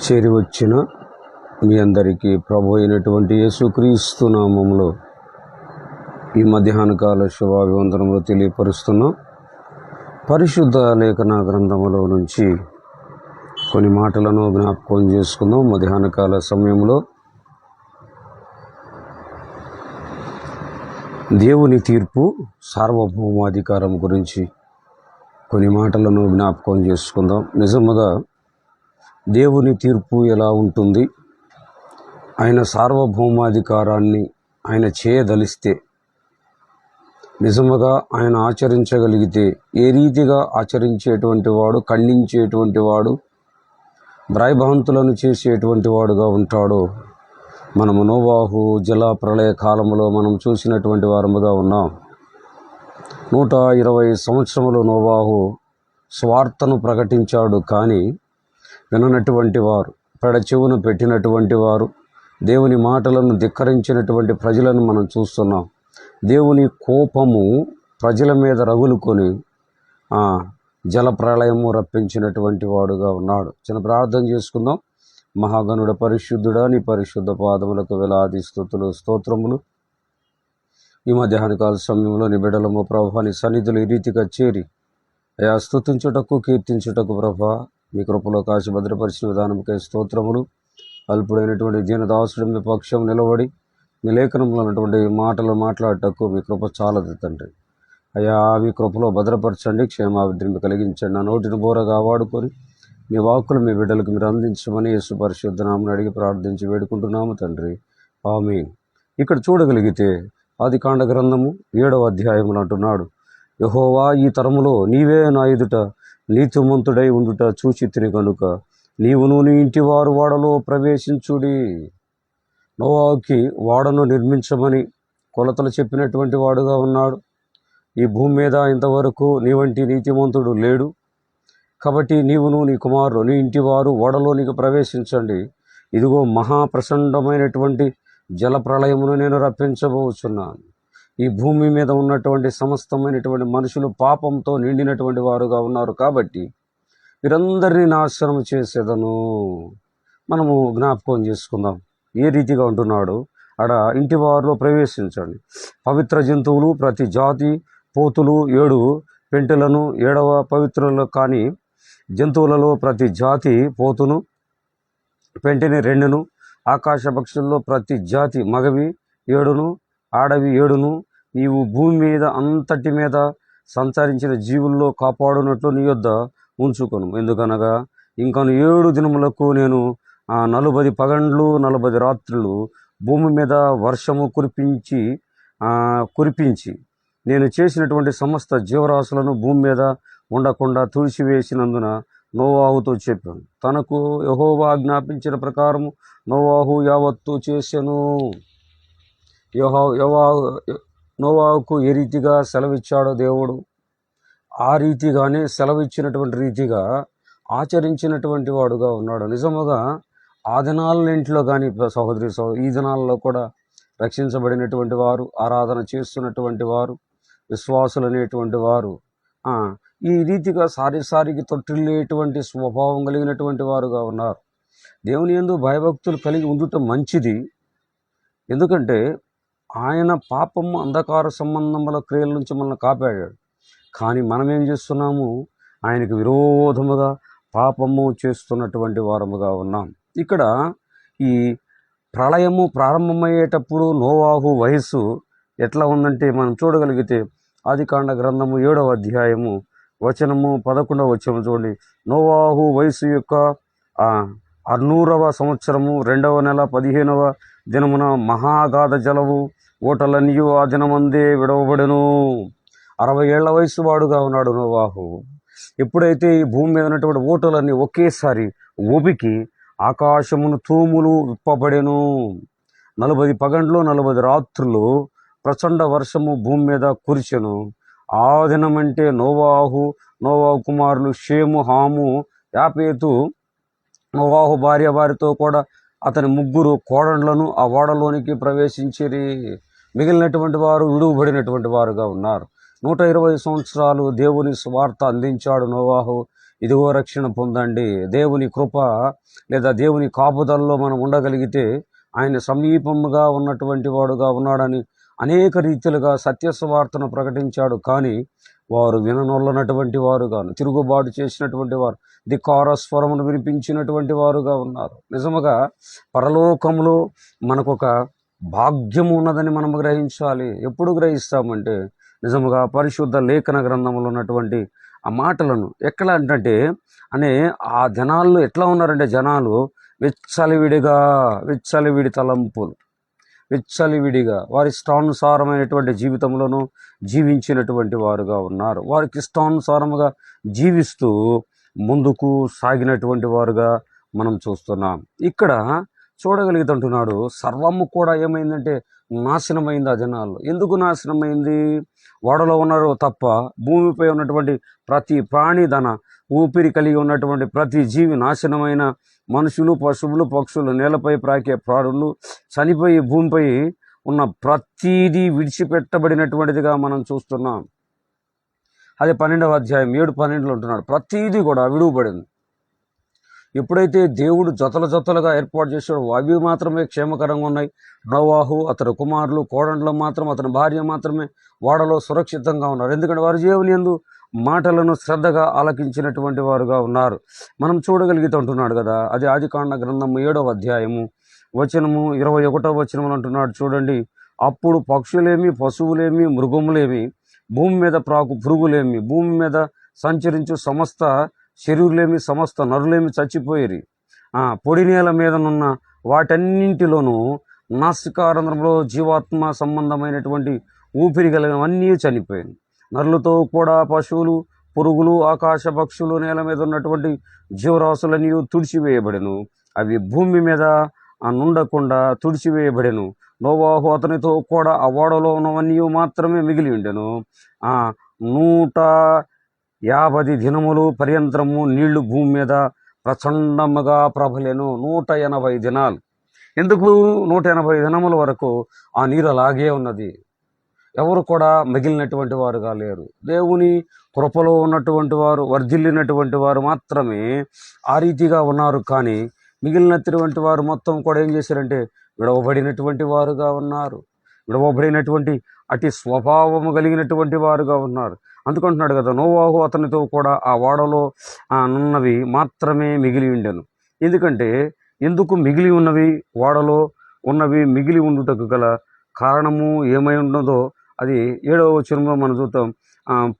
చేరివచ్చిన మీ అందరికీ ప్రభు అయినటువంటి యేసుక్రీస్తు నామంలో ఈ మధ్యాహ్న కాల శుభాభివందనములు తెలియపరుస్తున్నాం. పరిశుద్ధ లేఖన గ్రంథములో నుంచి కొన్ని మాటలను జ్ఞాపకం చేసుకుందాం. మధ్యాహ్న కాల సమయంలో దేవుని తీర్పు సార్వభౌమాధికారం గురించి కొన్ని మాటలను జ్ఞాపకం చేసుకుందాం. నిజముగా దేవుని తీర్పు ఎలా ఉంటుంది? ఆయన సార్వభౌమాధికారాన్ని ఆయన చేయదలిస్తే నిజముగా ఆయన ఆచరించగలిగితే ఏ రీతిగా ఆచరించేటువంటి వాడు ఖండించేటువంటి వాడు భ్రాయభాంతులను చేసేటువంటి వాడుగా ఉంటాడో మనము నోవాహు జల ప్రళయ కాలంలో మనం చూసినటువంటి వారముగా ఉన్నాం. నూట ఇరవై సంవత్సరములు నోవాహు స్వార్థను ప్రకటించాడు కానీ విననటువంటి వారు పెడచెవును పెట్టినటువంటి వారు దేవుని మాటలను ధిక్కరించినటువంటి ప్రజలను మనం చూస్తున్నాం. దేవుని కోపము ప్రజల మీద రగులుకొని జలప్రళయము జల ప్రళయము రప్పించినటువంటి వాడుగా ఉన్నాడు. చిన్న ప్రార్థన చేసుకుందాం. మహాగణుడ పరిశుద్ధుడా నీ పరిశుద్ధ పాదములకు వేలాది స్థుతులు స్తోత్రములు. ఈ మధ్యాహ్న కాల సమయంలో నీ బిడలము ప్రభా నీ సన్నిధులు ఈ రీతిగా చేరి అయా స్తుతించుటకు కీర్తించుటకు ప్రభా మీ కృపలో కాచి భద్రపరిచిన విధానంకై స్తోత్రములు. అల్పుడైనటువంటి దీనదాసుడు మీ పక్షం నిలబడి మీ లేఖనంలో ఉన్నటువంటి మాటలు మాట్లాడటకు మీ కృప చాలదు తండ్రి. అయ్యా మీ కృపలో భద్రపరచండి క్షేమాభివృద్ధిని కలిగించండి. నా నోటిని బోరగా వాడుకొని మీ వాక్కులు మీ బిడ్డలకు మీరు అందించమని యేసు పరిశుద్ధనామని అడిగి ప్రార్థించి వేడుకుంటున్నాము తండ్రి. ఆమె ఇక్కడ చూడగలిగితే ఆది కాండ గ్రంథము ఏడవ అధ్యాయములు అంటున్నాడు యహోవా ఈ తరములో నీవే నా ఎదుట నీతిమంతుడై ఉండుట చూచి తిని కనుక నీవును నీ ఇంటి వారు వాడలో ప్రవేశించుడి. నోవాకి వాడను నిర్మించమని కొలతలు చెప్పినటువంటి వాడుగా ఉన్నాడు. ఈ భూమి మీద ఇంతవరకు నీ వంటి నీతిమంతుడు లేడు. కాబట్టి నీవును నీ కుమారులు నీ ఇంటి వారు ఓడలోనికి ప్రవేశించండి. ఇదిగో మహాప్రసండమైనటువంటి జల ప్రళయమును నేను రప్పించబోచున్నాను. ఈ భూమి మీద ఉన్నటువంటి సమస్తమైనటువంటి మనుషులు పాపంతో నిండినటువంటి వారుగా ఉన్నారు కాబట్టి వీరందరినీ నాశనం చేసేదను. మనము జ్ఞాపకం చేసుకుందాం. ఏ రీతిగా ఉంటున్నాడు? ఆడ ఇంటి వారిలో ప్రవేశించండి. పవిత్ర జంతువులు ప్రతి జాతి పోతులు ఏడు పెంటలను ఏడవ పవిత్రులు కానీ జంతువులలో ప్రతి జాతి పోతును పెంటిని రెండును ఆకాశ పక్షుల్లో ప్రతి జాతి మగవి ఏడును ఆడవి ఏడును నీవు భూమి మీద అంతటి మీద సంచరించిన జీవుల్లో కాపాడునట్లు నీ యొద్ద ఉంచుకొను. ఎందుకనగా ఇంకను ఏడు దినములకు నేను ఆ నలుబది పగండ్లు నలుబది రాత్రులు భూమి మీద వర్షము కురిపించి కురిపించి నేను చేసినటువంటి సమస్త జీవరాశులను భూమి మీద ఉండకుండా తుడిచివేసినందున నోవాహుతో చెప్పాను. తనకు యహోవా ఆజ్ఞాపించిన ప్రకారము నోవాహు యావత్తు చేశాను యోహో యోవా నోవాకు ఏ రీతిగా సెలవిచ్చాడో దేవుడు? ఆ రీతిగానే సెలవిచ్చినటువంటి రీతిగా ఆచరించినటువంటి వాడుగా ఉన్నాడు. నిజముగా ఆ ఇంట్లో కానీ సహోదరి సహోదరి ఈ దినాల్లో కూడా రక్షించబడినటువంటి వారు ఆరాధన చేస్తున్నటువంటి వారు విశ్వాసులు అనేటువంటి వారు ఈ రీతిగా సారిసారికి తొట్టిల్లేటువంటి స్వభావం కలిగినటువంటి వారుగా ఉన్నారు. దేవుని ఎందు భయభక్తులు కలిగి ఉండటం మంచిది. ఎందుకంటే ఆయన పాపము అంధకార సంబంధముల క్రియల నుంచి మనల్ని కాపాడాడు. కానీ మనం ఏం చేస్తున్నాము? ఆయనకు విరోధముగా పాపము చేస్తున్నటువంటి వారముగా ఉన్నాం. ఇక్కడ ఈ ప్రళయము ప్రారంభమయ్యేటప్పుడు నోవాహు వయస్సు ఎట్లా ఉందంటే మనం చూడగలిగితే ఆదికాండ గ్రంథము ఏడవ అధ్యాయము వచనము పదకొండవ వచనము చూడండి. నోవాహు వయసు యొక్క అర్నూరవ సంవత్సరము రెండవ నెల పదిహేనవ దినమున మహాగాధ జలము ఓటలన్నీ ఆ దినమందే విడవబడెను. అరవై ఏళ్ళ వయసు వాడుగా ఉన్నాడు నోవాహు. ఎప్పుడైతే ఈ భూమి మీద ఉన్నటువంటి ఓటలన్నీ ఒకేసారి ఒబికి ఆకాశమును తూములు విప్పబడెను. నలభై పగండ్లు నలభై రాత్రులు ప్రచండ వర్షము భూమి మీద కురిచెను. ఆ దినమంటే నోవాహు నోవాహు కుమారులు షేము హాము యాపేతు నోవాహు భార్య వారితో కూడా అతని ముగ్గురు కోడళ్ళను ఆ ఓడలోనికి ప్రవేశించిరి. మిగిలినటువంటి వారు విడువబడినటువంటి వారుగా ఉన్నారు. నూట ఇరవై సంవత్సరాలు దేవుని స్వార్థ అందించాడు నోవాహు. ఇదిగో రక్షణ పొందండి. దేవుని కృప లేదా దేవుని కాపుదల్లో మనం ఉండగలిగితే ఆయన సమీపముగా ఉన్నటువంటి వాడుగా ఉన్నాడని అనేక రీతిలుగా సత్యస్వార్తను ప్రకటించాడు. కానీ వారు విననొల్లనటువంటి వారుగాను తిరుగుబాటు చేసినటువంటి వారు దికార స్వరమును వినిపించినటువంటి వారుగా ఉన్నారు. నిజముగా పరలోకములో మనకొక భాగ్యం ఉన్నదని మనం గ్రహించాలి. ఎప్పుడు గ్రహిస్తామంటే నిజముగా పరిశుద్ధ లేఖన గ్రంథంలో ఉన్నటువంటి ఆ మాటలను ఎక్కడ అంటే అనే ఆ జనాల్లో ఎట్లా ఉన్నారంటే జనాలు విచ్చలివిడిగా విచ్చలివిడి తలంపులు. విచ్చలివిడిగా వారి ఇష్టానుసారమైనటువంటి జీవితంలోనూ జీవించినటువంటి వారుగా ఉన్నారు. వారికి ఇష్టానుసారముగా జీవిస్తూ ముందుకు సాగినటువంటి వారుగా మనం చూస్తున్నాం. ఇక్కడ చూడగలుగుతుంటున్నాడు. సర్వము కూడా ఏమైందంటే నాశనమైంది ఆ జనాల్లో. ఎందుకు నాశనమైంది? వడలో ఉన్నారు తప్ప భూమిపై ఉన్నటువంటి ప్రతి ప్రాణి ధన ఊపిరి కలిగి ఉన్నటువంటి ప్రతి జీవి నాశనమైన మనుషులు పశువులు పక్షులు నేలపై ప్రాకే ప్రాణులు చనిపోయి భూమిపై ఉన్న ప్రతీది విడిచిపెట్టబడినటువంటిదిగా మనం చూస్తున్నాం. అదే పన్నెండవ అధ్యాయం ఏడు పన్నెండులో ఉంటున్నాడు ప్రతీది కూడా విడువబడింది. ఎప్పుడైతే దేవుడు జతల జతలుగా ఏర్పాటు చేశాడో అవి మాత్రమే క్షేమకరంగా ఉన్నాయి. నోవాహు అతని కుమారులు కోడండ్లు మాత్రం అతని భార్య మాత్రమే వాడలో సురక్షితంగా ఉన్నారు. ఎందుకంటే వారి జీవుని ఎందు మాటలను శ్రద్ధగా ఆలకించినటువంటి వారుగా ఉన్నారు. మనం చూడగలిగితే అంటున్నాడు కదా అది ఆదికాండ గ్రంథము ఏడవ అధ్యాయము వచనము ఇరవై ఒకటో వచనములు అంటున్నాడు చూడండి అప్పుడు పక్షులేమి పశువులేమి మృగములేమి భూమి మీద ప్రాకు పురుగులేమి భూమి మీద సంచరించు సమస్త శరీరులేమి సమస్త నరులేమి చచ్చిపోయేరి. పొడి నేల మీదనున్న వాటన్నింటిలోనూ నాసికారంధ్రంలో జీవాత్మ సంబంధమైనటువంటి ఊపిరి కలిగినవన్నీ చనిపోయాయి నరులతో కూడా పశువులు పురుగులు ఆకాశ పక్షులు నేల మీద ఉన్నటువంటి జీవరాశులన్నీ తుడిచివేయబడెను. అవి భూమి మీద నుండకుండా తుడిచివేయబడెను. నోవాహు అతనితో కూడా ఆ ఓడలో ఉన్నవన్నీ మాత్రమే మిగిలి ఉండెను. నూట యాభై దినములు పర్యంతరము నీళ్ళు భూమి మీద ప్రచండముగా ప్రభలేను నూట ఎనభై దినాలు. ఎందుకు నూట ఎనభై దినముల వరకు ఆ నీరు అలాగే ఉన్నది? ఎవరు కూడా మిగిలినటువంటి వారుగా లేరు. దేవుని కృపలో ఉన్నటువంటి వారు వర్ధిల్లినటువంటి వారు మాత్రమే ఆ రీతిగా ఉన్నారు. కానీ మిగిలినటువంటి వారు మొత్తం కూడా ఏం చేశారంటే విడవబడినటువంటి వారుగా ఉన్నారు. విడవబడినటువంటి అతి స్వభావము కలిగినటువంటి వారుగా ఉన్నారు. అందుకుంటున్నాడు కదా. నోవాహు అతనితో కూడా ఆ ఓడలో ఉన్నవి మాత్రమే మిగిలి ఉండెను. ఎందుకంటే ఎందుకు మిగిలి ఉన్నవి? ఓడలో ఉన్నవి మిగిలి ఉండుటకు గల కారణము ఏమై ఉన్నదో అది ఏడవ వచనంలో మనం చూద్దాం.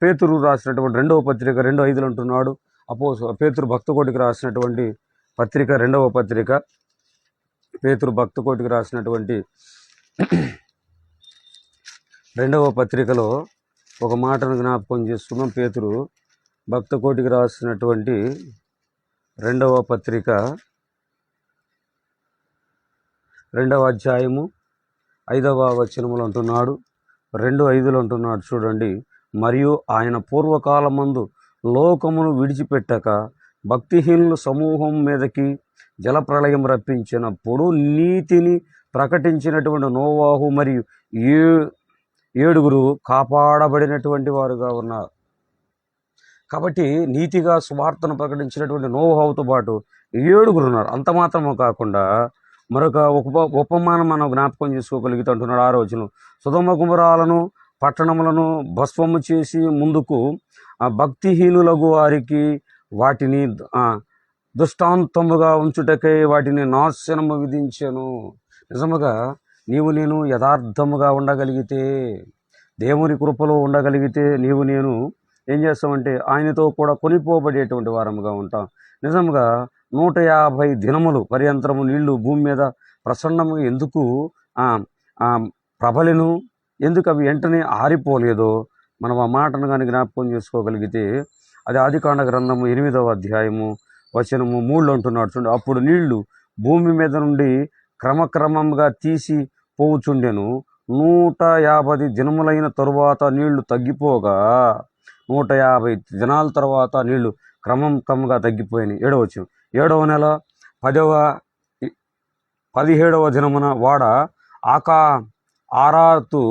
పేతురు రాసినటువంటి రెండవ పత్రిక రెండో ఐదులు అంటున్నాడు. అపో పేతురు భక్తకోటికి రాసినటువంటి పత్రిక రెండవ పత్రిక. పేతురు భక్తకోటికి రాసినటువంటి రెండవ పత్రికలో ఒక మాటను జ్ఞాపకం చేసుకున్నాం పేతురు భక్తకోటికి రాసినటువంటి రెండవ పత్రిక రెండవ అధ్యాయము ఐదవ వచనములు అంటున్నాడు రెండు ఐదులు అంటున్నాడు చూడండి. మరియు ఆయన పూర్వకాలమందు లోకమును విడిచిపెట్టక భక్తిహీనుల సమూహం మీదకి జలప్రళయం రప్పించినప్పుడు నీతిని ప్రకటించినటువంటి నోవాహు మరియు ఏ ఏడుగురు కాపాడబడినటువంటి వారుగా ఉన్నారు. కాబట్టి నీతిగా స్వార్థను ప్రకటించినటువంటి నోహావుతో పాటు ఏడుగురు ఉన్నారు. అంత మాత్రము కాకుండా మరొక ఉప ఉపమానం మనం జ్ఞాపకం చేసుకోగలుగుతుంటున్నాడు ఆ రోజును. సుధమ కుమరాలను పట్టణములను భస్వము చేసి ముందుకు ఆ భక్తిహీనులకు వారికి వాటిని దృష్టాంతముగా ఉంచుటకై వాటిని నాశనము విధించెను. నిజముగా నీవు నేను యథార్థముగా ఉండగలిగితే దేవుని కృపలో ఉండగలిగితే నీవు నేను ఏం చేస్తామంటే ఆయనతో కూడా కొనిపోబడేటువంటి వారముగా ఉంటాం. నిజంగా నూట యాభై దినములు పర్యంతరము నీళ్ళు భూమి మీద ప్రసన్నము ఎందుకు? ప్రబలిను. ఎందుకు అవి వెంటనే ఆరిపోలేదో మనం ఆ మాటను కానీ జ్ఞాపకం చేసుకోగలిగితే అది ఆదికాండ గ్రంథము ఎనిమిదవ అధ్యాయము వచనము మూళ్ళు అంటున్నాడు చూడండి. అప్పుడు నీళ్ళు భూమి మీద నుండి క్రమక్రమంగా తీసి పోవుచుండెను నూట యాభై దినములైన తరువాత నీళ్ళు తగ్గిపోగా నూట యాభై దినాల తర్వాత నీళ్ళు క్రమం క్రమంగా తగ్గిపోయినాయి. ఏడవ ఏడవ నెల పదవ పదిహేడవ జనమున వాడ ఆకా ఆరాతు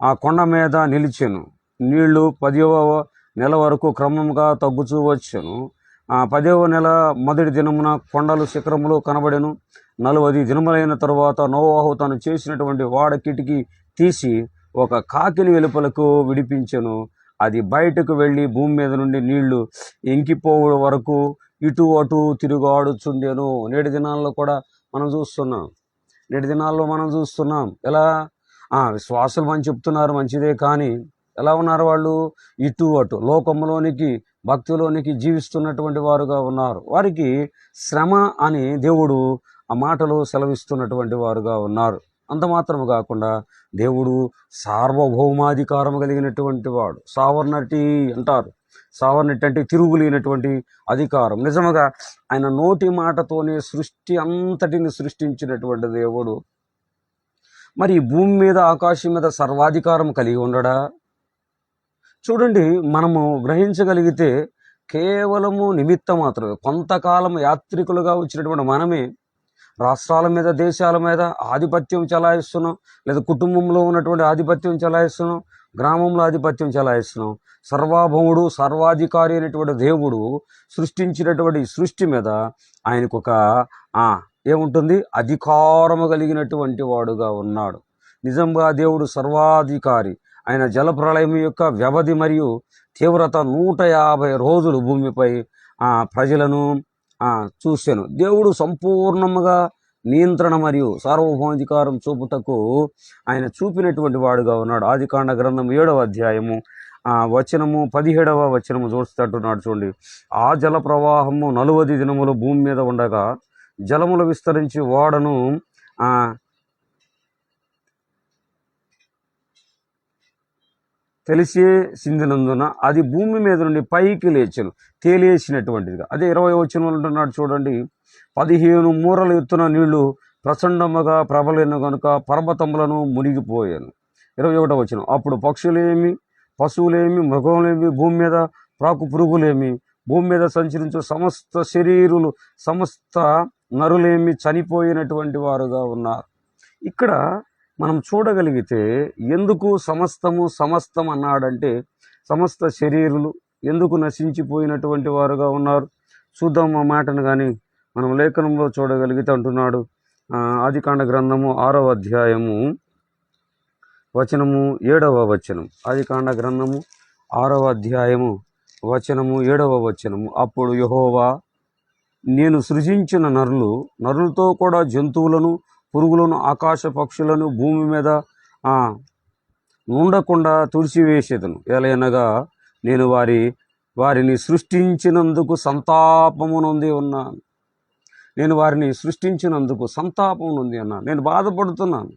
ఆ కొండ మీద నిలిచెను. నీళ్ళు పదివ నెల వరకు క్రమంగా తగ్గుచూ వచ్చాను. పదవ నెల మొదటి దినమున కొండలు శిఖరములు కనబడెను. నలువది దినములైన తరువాత నోవాహు తాను చేసినటువంటి వాడ కిటికీ తీసి ఒక కాకిని వెలుపలకు విడిపించెను. అది బయటకు వెళ్ళి భూమి మీద నుండి నీళ్ళు ఇంకిపోవు వరకు ఇటు అటు తిరుగాడుచుండెను నేటి దినాల్లో కూడా మనం చూస్తున్నాం. నేటి దినాల్లో మనం చూస్తున్నాం. ఎలా? ఆ, విశ్వాసులు మనం చెప్తున్నారు మంచిదే. కానీ ఎలా ఉన్నారు వాళ్ళు? ఇటు అటు లోకంలోనికి భక్తిలోనికి జీవిస్తున్నటువంటి వారుగా ఉన్నారు. వారికి శ్రమ అని దేవుడు ఆ మాటలు సెలవిస్తున్నటువంటి వారుగా ఉన్నారు. అంత మాత్రము కాకుండా దేవుడు సార్వభౌమాధికారం కలిగినటువంటి వాడు. సావర్నటి అంటారు. సావర్నటి అంటే తిరుగులేనటువంటి అధికారం. నిజముగా ఆయన నోటి మాటతోనే సృష్టి అంతటిని సృష్టించినటువంటి దేవుడు. మరి భూమి మీద ఆకాశం మీద సర్వాధికారం కలిగి ఉండడా? చూడండి మనము గ్రహించగలిగితే కేవలము నిమిత్తం మాత్రమే కొంతకాలం యాత్రికులుగా వచ్చినటువంటి మనమే రాష్ట్రాల మీద దేశాల మీద ఆధిపత్యం చెలాయిస్తున్నాం లేదా కుటుంబంలో ఉన్నటువంటి ఆధిపత్యం చెలాయిస్తున్నాం గ్రామంలో ఆధిపత్యం చెలాయిస్తున్నాం. సర్వాభౌముడు సర్వాధికారి అయినటువంటి దేవుడు సృష్టించినటువంటి సృష్టి మీద ఆయనకు ఒక ఏముంటుంది? అధికారము కలిగినటువంటి వాడుగా ఉన్నాడు. నిజంగా దేవుడు సర్వాధికారి. ఆయన జలప్రళయం యొక్క వ్యవధి మరియు తీవ్రత నూట యాభై రోజులు భూమిపై ప్రజలను చూశాను. దేవుడు సంపూర్ణముగా నియంత్రణ మరియు సార్వభౌమాధికారం చూపుటకు ఆయన చూపినటువంటి వాడుగా ఉన్నాడు. ఆదికాండ గ్రంథం ఏడవ అధ్యాయము వచనము పదిహేడవ వచనము చూస్తున్నట్టున్నాడు చూడండి. ఆ జల ప్రవాహము నలువది దినములు భూమి మీద ఉండగా జలములు విస్తరించి ఓడను తెలిసేసిందినందున తెలిసే అది భూమి మీద నుండి పైకి లేచను తేలేసినటువంటిదిగా. అదే ఇరవై వచ్చిన అంటున్నాడు చూడండి. పదిహేను మూరల ఎత్తున నీళ్ళు ప్రచండముగా ప్రబలిన కనుక పర్వతములను మునిగిపోయాను. ఇరవై ఒకటో వచ్చిన అప్పుడు పక్షులేమి పశువులేమి మృగములేమి భూమి మీద ప్రాకు పురుగులేమి భూమి మీద సంచరించు సమస్త శరీరులు సమస్త నరులేమి చనిపోయినటువంటి వారుగా ఉన్నారు. ఇక్కడ మనం చూడగలిగితే ఎందుకు సమస్తము సమస్తం అన్నాడంటే సమస్త శరీరులు ఎందుకు నశించిపోయినటువంటి వారుగా ఉన్నారు? చూద్దాం ఆ మాటను కానీ మనం లేఖనంలో చూడగలిగితే అంటున్నాడు ఆదికాండ గ్రంథము ఆరవ అధ్యాయము వచనము ఏడవ వచనం. ఆదికాండ గ్రంథము ఆరవ అధ్యాయము వచనము ఏడవ వచనము. అప్పుడు యహోవా నేను సృజించిన నరులు నరులతో కూడా జంతువులను పురుగులను ఆకాశ పక్షులను భూమి మీద ఉండకుండా తుడిచివేసేదను. ఎలయనగా నేను వారి వారిని సృష్టించినందుకు సంతాపము నొంది ఉన్నాను. నేను వారిని సృష్టించినందుకు సంతాపం నొంది నేను బాధపడుతున్నాను.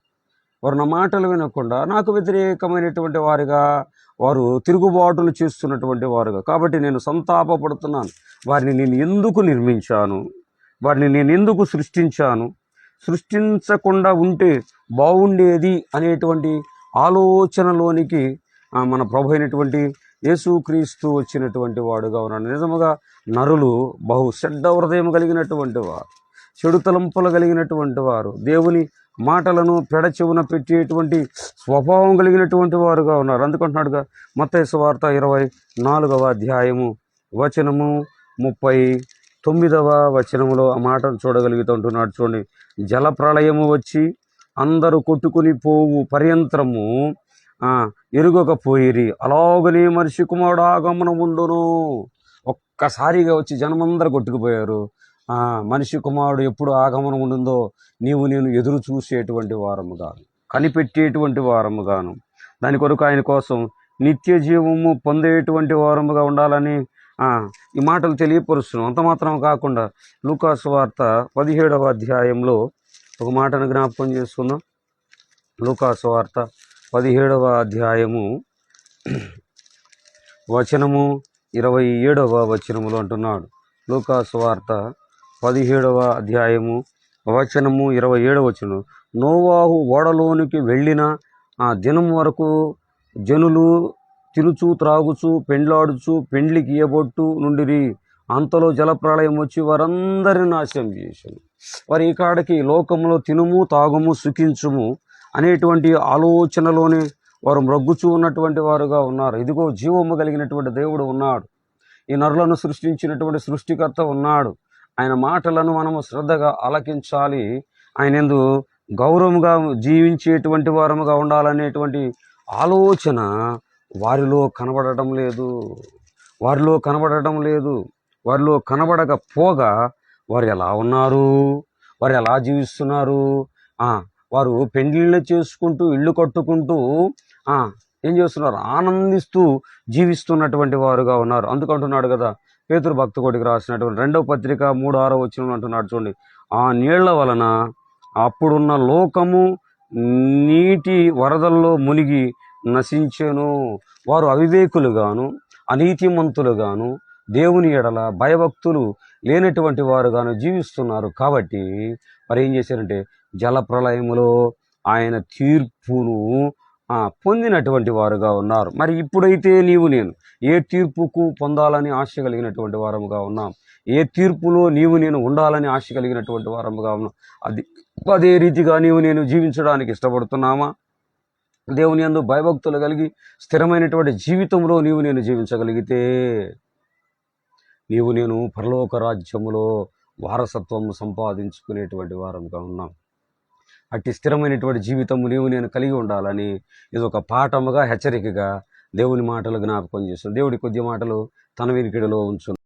వారు నా మాటలు వినకుండా నాకు వ్యతిరేకమైనటువంటి వారిగా వారు తిరుగుబాటులు చేస్తున్నటువంటి వారుగా. కాబట్టి నేను సంతాపపడుతున్నాను. వారిని నేను ఎందుకు నిర్మించాను? వారిని నేను ఎందుకు సృష్టించాను? సృష్టించకుండా ఉంటే బాగుండేది అనేటువంటి ఆలోచనలోనికి మన ప్రభు అయినటువంటి యేసుక్రీస్తు వచ్చినటువంటి వాడుగా ఉన్నాడు. నిజముగా నరులు బహు చెడ్డ హృదయం కలిగినటువంటి వారు చెడు తలంపులు కలిగినటువంటి వారు దేవుని మాటలను పెడచెవున పెట్టేటువంటి స్వభావం కలిగినటువంటి వారుగా ఉన్నారు. అందుకుంటున్నాడుగా మత వార్త ఇరవై నాలుగవ అధ్యాయము వచనము ముప్పై తొమ్మిదవ వచనములో ఆ మాటను చూడగలుగుతుంటున్నాడు చూడండి. జల ప్రళయము వచ్చి అందరూ కొట్టుకుని పోవు పర్యంతరము ఎరుగకపోయిరి. అలాగనే మనిషి కుమారుడు ఆగమన ఉండును. ఒక్కసారిగా వచ్చి జనమందరూ కొట్టుకుపోయారు. మనిషి కుమారుడు ఎప్పుడు ఆగమనం ఉంటుందో నీవు నేను ఎదురు చూసేటువంటి వారము గాను కనిపెట్టేటువంటి వారము గాను దాని కొరకు ఆయన కోసం నిత్య జీవము పొందేటువంటి వారముగా ఉండాలని ఈ మాటలు తెలియపరుస్తున్నాం. అంత మాత్రం కాకుండా లూకాసు వార్త పదిహేడవ అధ్యాయంలో ఒక మాటను జ్ఞాపకం చేసుకుందాం. లూకాసు వార్త పదిహేడవ అధ్యాయము వచనము ఇరవై ఏడవ వచనములు అంటున్నాడు. లూకాసు వార్త పదిహేడవ అధ్యాయము వచనము ఇరవై ఏడవ వచనం. నోవాహు ఓడలోనికి వెళ్ళిన ఆ దినం వరకు జనులు తినుచు త్రాగుచు పెండ్లాడుచు పెండ్లికి ఇయ్యబొట్టు నుండిరి. అంతలో జలప్రళయం వచ్చి వారందరిని నాశనం చేశాను వారి ఈ కాడకి లోకంలో తినుము తాగుము సుఖించుము అనేటువంటి ఆలోచనలోనే వారు మ్రగ్గుచూ ఉన్నటువంటి వారుగా ఉన్నారు. ఇదిగో జీవము కలిగినటువంటి దేవుడు ఉన్నాడు. ఈ నరులను సృష్టించినటువంటి సృష్టికర్త ఉన్నాడు. ఆయన మాటలను మనము శ్రద్ధగా ఆలకించాలి. ఆయన ఎందు గౌరవంగా జీవించేటువంటి వారముగా ఉండాలనేటువంటి ఆలోచన వారిలో కనబడటం లేదు. వారిలో కనబడటం లేదు. వారిలో కనబడకపోగా వారు ఎలా ఉన్నారు? వారు ఎలా జీవిస్తున్నారు? వారు పెండ్లిళ్ళు చేసుకుంటూ ఇల్లు కట్టుకుంటూ ఏం చేస్తున్నారు? ఆనందిస్తూ జీవిస్తున్నటువంటి వారుగా ఉన్నారు. అందుకంటున్నాడు కదా పేతురు భక్తకోటికి రాసినటువంటి రెండవ పత్రిక మూడు ఆరో వచ్చిన అంటున్నాడు చూడండి. ఆ నీళ్ళ వలన అప్పుడున్న లోకము నీటి వరదల్లో మునిగి నశించెను. వారు అవివేకులుగాను అనీతిమంతులుగాను దేవుని ఎడల భయభక్తులు లేనటువంటి వారుగాను జీవిస్తున్నారు. కాబట్టి మరి ఏం చేశారంటే జల ప్రళయములో ఆయన తీర్పును పొందినటువంటి వారుగా ఉన్నారు. మరి ఇప్పుడైతే నీవు నేను ఏ తీర్పుకు పొందాలని ఆశ కలిగినటువంటి వారముగా ఉన్నాం? ఏ తీర్పులో నీవు నేను ఉండాలని ఆశ కలిగినటువంటి వారముగా ఉన్నాం? అది అదే రీతిగా నీవు నేను జీవించడానికి ఇష్టపడుతున్నామా దేవుని అందు భయభక్తులు కలిగి స్థిరమైనటువంటి జీవితంలో నీవు నేను జీవించగలిగితే నీవు నేను పరలోక రాజ్యములో వారసత్వం సంపాదించుకునేటువంటి వారంగా ఉన్నాం. అట్టి స్థిరమైనటువంటి జీవితము నీవు నేను కలిగి ఉండాలని ఇది ఒక పాఠముగా హెచ్చరికగా దేవుని మాటలు జ్ఞాపకం చేస్తుంది దేవుడి కొద్ది మాటలు తన వినికిడిలో ఉంచు